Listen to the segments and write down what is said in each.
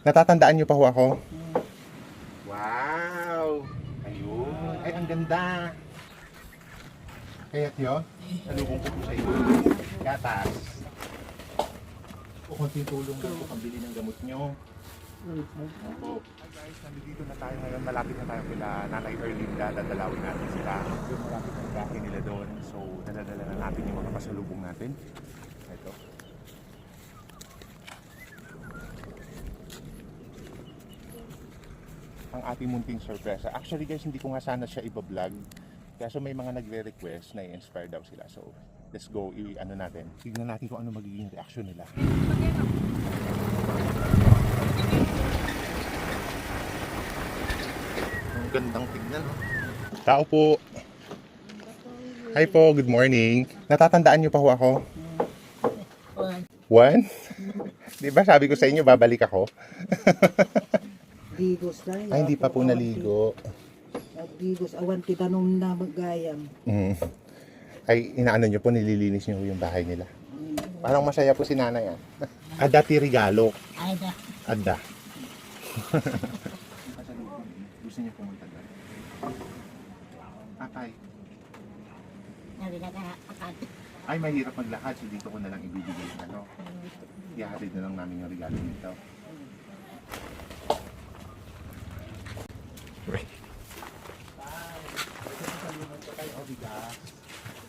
Natatandaan niyo pa ho ako? Wow! Ayun. Ay, ang ganda. Kaya tiyo, salubong ko po sa iyo. Gatas. O konting tulong lang po pambili ng gamot niyo. Opo. Hi guys, nandito na tayo ngayon. Malapit na tayo kila Nanay Erlinda. Dadalawin natin sila. Yung malapit na bahay nila doon. So, dadadala na natin yung mga pasalubong natin. Ito. Ang ating munting sorpresa. Actually guys, hindi ko nga sana siya iba-vlog. Kaso may mga nagre-request na i-inspire daw sila. So, let's go. I-ano natin. Tignan natin kung ano magiging reaction nila. Ang gandang tignan. Oh. Tao po. Hi po, good morning. Natatandaan niyo pa ho ako? One? Di ba sabi ko sa inyo, babalik ako? Digos na yun. Ay, hindi pa po naligo. Digos, awan kita nung na magayam. Mm. Ay, inaano nyo po, nililinis nyo yung bahay nila. Parang masaya po si nanay ah. Ada ti regalo. Ay na. Ada. Gusto niyo pumunta doon? Tatay. Sabi na ka, akad. Ay, mahirap maglakad. So dito ko na lang ibibigay ano. Ihatid na lang namin yung regalo nito.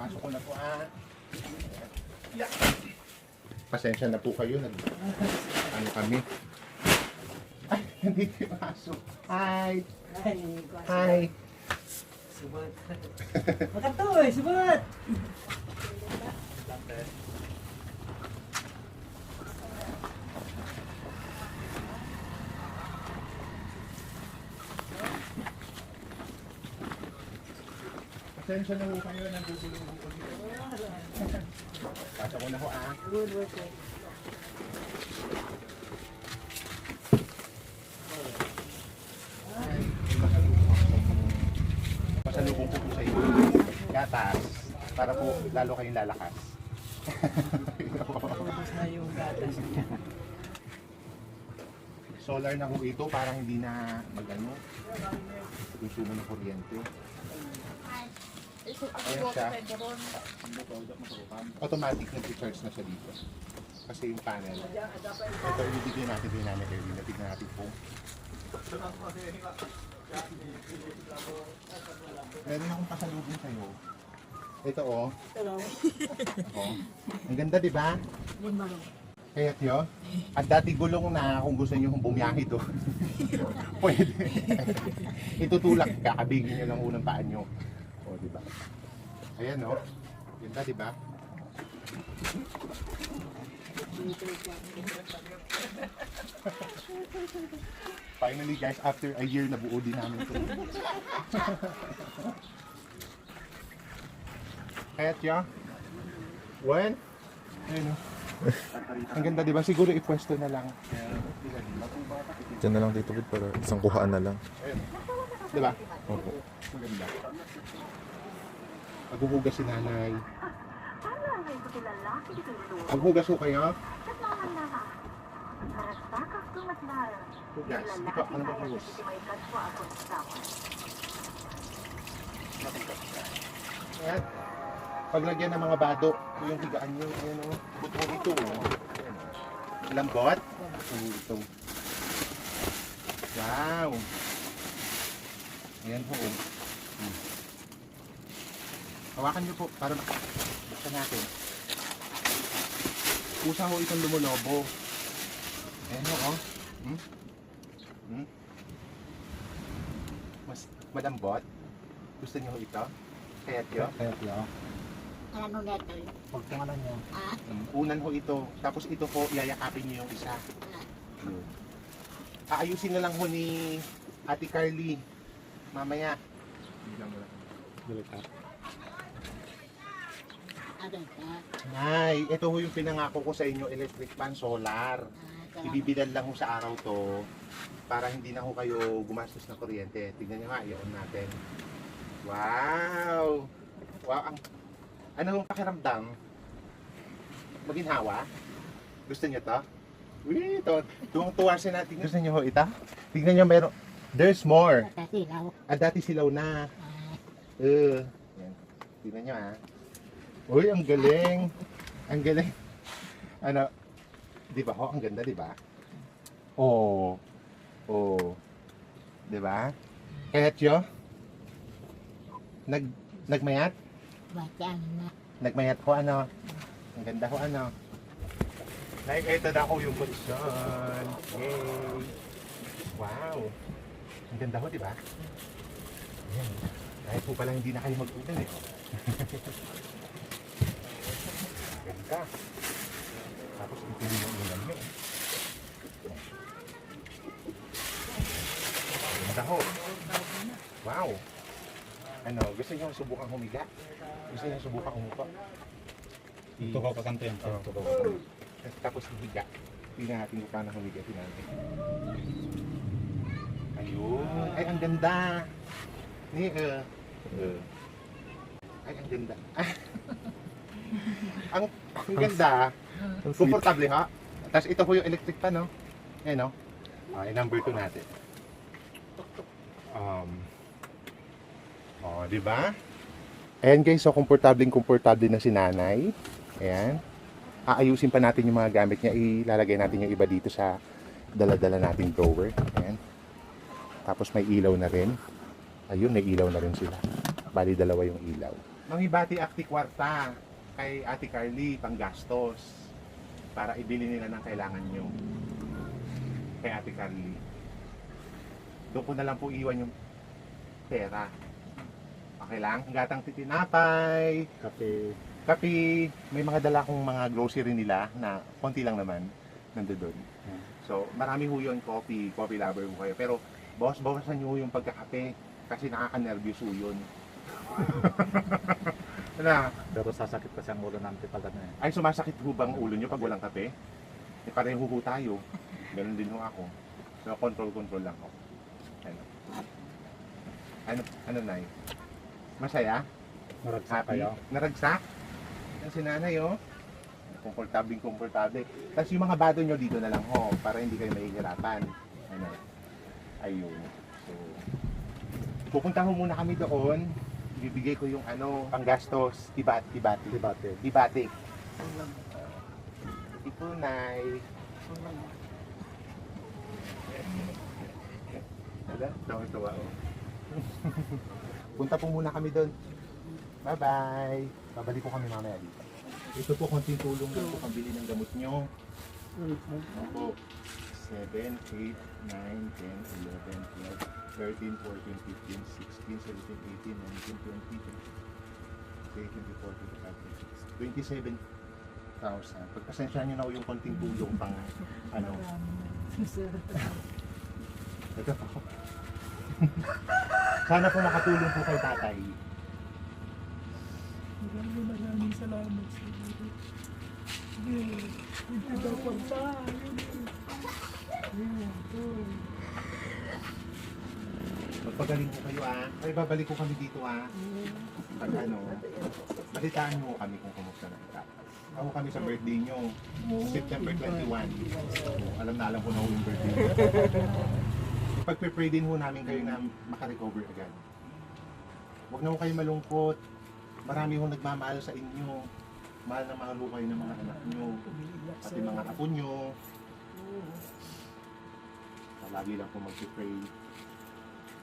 Pasok ko na po ah. Yeah. Pasensya na po kayo. Nag, ano kami? Ay, hindi kayo pasok. Hi! Ay, Hi! subot. Makatoy, subot! Pasensya na po kayo. Nandudulong po dito. Pasok ko na po ah. Good work, eh. Pasalubong ko po sa iyo. Gatas. Para po lalo kayong lalakas. Na yung gatas. Solar na po ito. Parang hindi na magano. Konsumo ng kuryente. Ayan siya. Automatic nag-charge na siya dito. Kasi yung panel. Ito ibibigay natin din namin kayo. Tignan natin po. Meron akong pasalubong sa'yo. Ito oh. Oh. Ang ganda di ba? Kaya tiyo, at dati gulong na kung gusto niyo bumiyahe doon. Pwede. Itutulak ka, kabigin niyo lang unang paan niyo. O, di ba? Ayan, no? Ganda, di ba? Finally, guys, after a year, nabuo din namin ito. Kaya tiyo, one, ayun, no? Ang ganda, di ba? Siguro ipwesto na lang. Diyan na lang dito, para isang kuhaan na lang. Di ba? Opo. Maganda. Maghuhugas si nanay. Maghugas ko kayo? Hugas. Ikaw, ano ba hugas? Ayan. Paglagyan ng mga badok, yung higaan nyo, ayan o, buto ito. Ayan, oh. Lambot. Ito. Wow. Ayan po. oh. Hmm. Hawakan niyo po para buksan natin. Pusa ho itong lumulobo. Ayan ho, oh. Hmm? Hmm? Mas malambot. Gusto niyo ho ito? Kaya tiyo? Kaya tiyo. Ano neto? Huwag kong ano niyo. Ah, Hmm. Unan ho ito. Tapos ito po, yayakapin niyo yung isa. Hmm. Aayusin na lang ho ni Ate Carly. Mamaya. ano ka? Nay, ito ho yung pinangako ko sa inyo, electric fan solar. Ibibilan lang ho sa araw to para hindi na ho kayo gumastos ng kuryente. Tingnan nyo nga, i-on natin. Wow! Wow, ang... Ano yung pakiramdam? Maginhawa? Gusto nyo to? Uy, ito. Tuwang-tuwa si natin. Gusto niyo ho ita? Tingnan niyo meron. There's more. Tasilaw. Ah, dati silaw na. Uh, yan. Tingnan niyo ah. Uy, ang galing. Ang galing. Ano, di ba ho? Ang ganda, di ba? Oo. Oh. Oo. Di ba? Kaya tiyo? Nag, nagmayat? Bacaan na. Nagmayat ko ano? Ang ganda ko ano? Nakikita na ako yung kondisyon. Yay! Wow! Ang ganda ko, di ba? Ayan. Kahit po pala hindi na kayo mag-ulan eh. Ganda. Tapos ituloy yung ulan nyo. Ganda ho. Wow! Ano, gusto niyo subukan humiga? Gusto niyo subukan umupo? I- Tukaw ka kanto yan. Oo. Tukaw ka kanto. tapos higa. Tingnan natin kung paano humiga. Tingnan natin. Ayun. Ay, ang ganda. Ni, uh, uh. Ay, ang ganda. ang, ang ganda. Ang sweet. Komportable ha. Tapos ito po yung electric pa, no? Ayan, no? Okay, number 2 natin. Um, oh, di ba? Ayan guys, so komportableng komportable na si nanay. Ayan. Aayusin pa natin yung mga gamit niya. Ilalagay natin yung iba dito sa dala-dala nating drawer. Ayan. Tapos may ilaw na rin. Ayun, may ilaw na rin sila. Bali, dalawa yung ilaw. Manghibati akti kwarta kay Ate Carly, panggastos. Para ibili nila ng kailangan nyo. Kay Ate Carly. Doon ko na lang po iwan yung pera. Okay lang? Gatang titinapay, Kape. kape, may mga dala kong mga grocery nila na konti lang naman nandoon. Hmm. So, marami ho yun, coffee, coffee lover ho kayo. Pero, boss, bawasan nyo yung pagkakape kasi nakaka-nervous ho yun. na, Pero sasakit kasi ang ulo namin pag ano eh. ay sumasakit ho bang ulo nyo pag walang kape? Eh, pareho ho tayo. Ganun din ho ako. So, control-control lang ho. Ano? Ano, ano, Nay? Masaya? Maragsak Happy? kayo. Naragsak? Yan si nanay, oh. Komportable, komportable. Tapos yung mga bado nyo dito na lang, ho, para hindi kayo mahihirapan. Ano? Ayun. So, pupunta ho muna kami doon. Bibigay ko yung ano, panggastos, tibat, tibati. Debate. Tibati. Ipunay. Wala? Tawa-tawa, oh. Punta po muna kami doon. Bye-bye. Babalik ko kami mamaya dito. Ito po konting tulong lang po pambili ng gamot nyo. Opo. 7, 8, 9, 10, 11, 12, 13, 14, 15, 16, 17, 18, 19, 20, 21, 22, 23, 24, 25, 27,000. Pagpasensya nyo na ho yung konting tulong pang ano. Ito po. Sana po makatulong po kay tatay. Maraming maraming salamat sa iyo. Hindi daw pa Magpagaling po kayo ah. Ay, babalik ko kami dito ah. Pag ano, balitaan nyo kami kung kumusta na kita. Ako kami sa birthday nyo. September 21. Alam na alam ko na yung birthday nyo. Ipagpe-pray din ho namin kayo na makarecover agad. Huwag na ho kayo malungkot. Marami ho nagmamahal sa inyo. Mahal na mahal ho kayo ng mga anak nyo. Pati mga apo nyo. Lagi lang po mag-pray.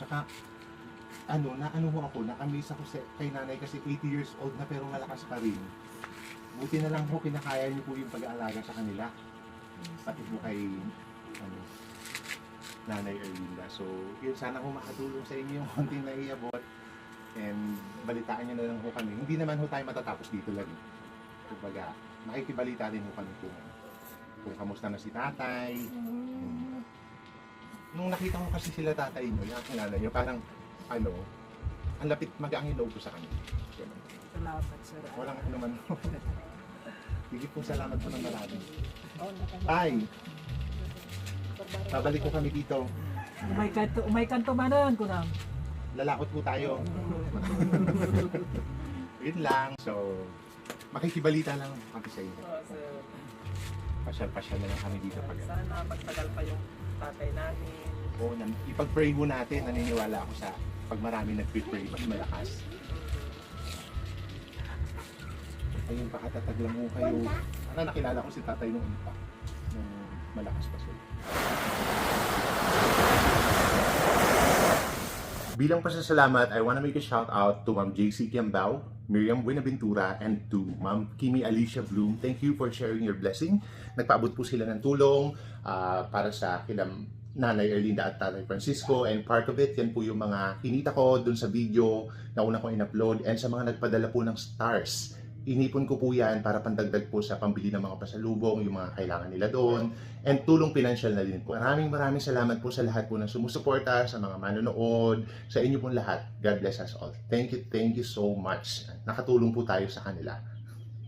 Tsaka, ano, na ano ho ako, na-amaze ako sa, kay nanay kasi 80 years old na pero malakas pa rin. Buti na lang po kinakaya niyo po yung pag-aalaga sa kanila. Pati po kay, ano, nanay Erlinda. So, yun, sana ho makatulong sa inyo yung konting naiabot. And balitaan niyo na lang ho kami. Hindi naman ho tayo matatapos dito lang. Kumbaga, makikibalita din ho kami kung, kung kamusta na si tatay. Nung nakita ko kasi sila tatay nyo, yung kilala nyo, parang, ano, ang lapit yung loob ko sa kanya. Salamat sir. Walang ano man. Higit po salamat po ng marami. Tay, babalik ko kami dito. Umay kanto, umay kanto manan ko na. Lalakot po tayo. Yun lang. So, makikibalita lang kami sa inyo. pasyal-pasyal na lang kami dito pag Sana magtagal pa yung tatay namin. Oo, nan- ipag-pray mo natin, naniniwala ako sa pag marami nag-pray, mas malakas. Ayun, pakatatag lang mo kayo. Sana nakilala ko si tatay nung una pa. Nung malakas pa siya. Bilang pasasalamat, I want to make a shout out to Ma'am JC Kiambao, Miriam Buenaventura, and to Ma'am Kimi Alicia Bloom. Thank you for sharing your blessing. Nagpaabot po sila ng tulong ah, para sa kilam Nanay Erlinda at Tatay Francisco and part of it, yan po yung mga kinita ko dun sa video na una kong in-upload and sa mga nagpadala po ng stars. Inipon ko po yan para pandagdag po sa pambili ng mga pasalubong, yung mga kailangan nila doon, and tulong pinansyal na din po. Maraming maraming salamat po sa lahat po ng sumusuporta, sa mga manonood, sa inyo pong lahat. God bless us all. Thank you, thank you so much. Nakatulong po tayo sa kanila.